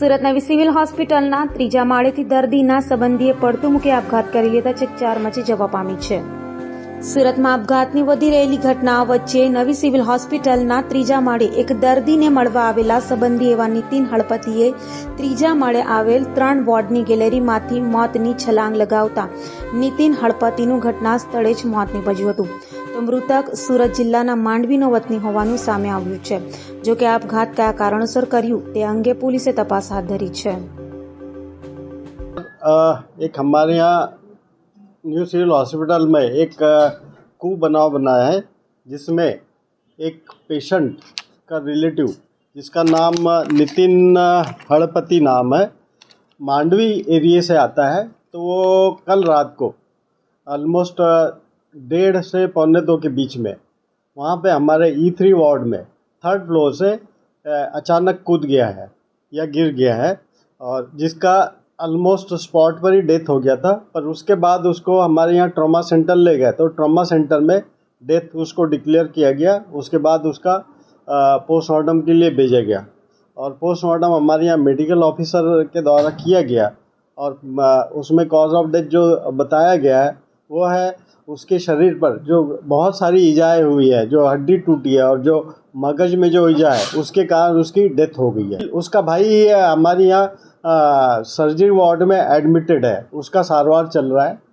સુરતના સિવિલ હોસ્પિટલના ત્રીજા માળેથી દર્દીના સંબંધીએ પડતું મૂકી આપઘાત કરી લેતા ચકચાર મચી જવા પામી છે સુરતમાં આપઘાતની વધી રહેલી ઘટના વચ્ચે નવી સિવિલ હોસ્પિટલના ત્રીજા માળે એક દર્દીને મળવા આવેલા સંબંધી એવા નીતિન હળપતિએ ત્રીજા માળે આવેલ ત્રણ વોર્ડની ગેલેરીમાંથી મોતની છલાંગ લગાવતા નીતિન હળપતિનું ઘટના સ્થળે જ મોત નીપજ્યું હતું અમૃતક સુરત જિલ્લાના માંડવીનો વતની હોવાનું સામે આવ્યું છે જો કે આપઘાત કારણસર કર્યું તે અંગે પોલીસે તપાસ હાથ ધરી છે એક અમારા ન્યુ સિરિયલ હોસ્પિટલ મે એક કૂ બનાવ બનાયા છે જિસમે એક પેશન્ટ કા રિલેટિવ જિસકા નામ નિતિન હળપતિ નામ છે માંડવી એરિયા સે આતા હે તો વો કલ રાત કો ஆல்મોસ્ટ डेढ़ से पौने दो के बीच में वहाँ पे हमारे ई e थ्री वार्ड में थर्ड फ्लोर से अचानक कूद गया है या गिर गया है और जिसका अलमोस्ट स्पॉट पर ही डेथ हो गया था पर उसके बाद उसको हमारे यहाँ ट्रॉमा सेंटर ले गए तो ट्रॉमा सेंटर में डेथ उसको डिक्लेयर किया गया उसके बाद उसका पोस्टमार्टम के लिए भेजा गया और पोस्टमार्टम हमारे यहाँ मेडिकल ऑफिसर के द्वारा किया गया और उसमें कॉज ऑफ डेथ जो बताया गया है वो है उसके शरीर पर जो बहुत सारी ईजाएँ हुई है जो हड्डी टूटी है और जो मगज में जो ईजा है उसके कारण उसकी डेथ हो गई है उसका भाई हमारे यहाँ सर्जरी वार्ड में एडमिटेड है उसका सारवार चल रहा है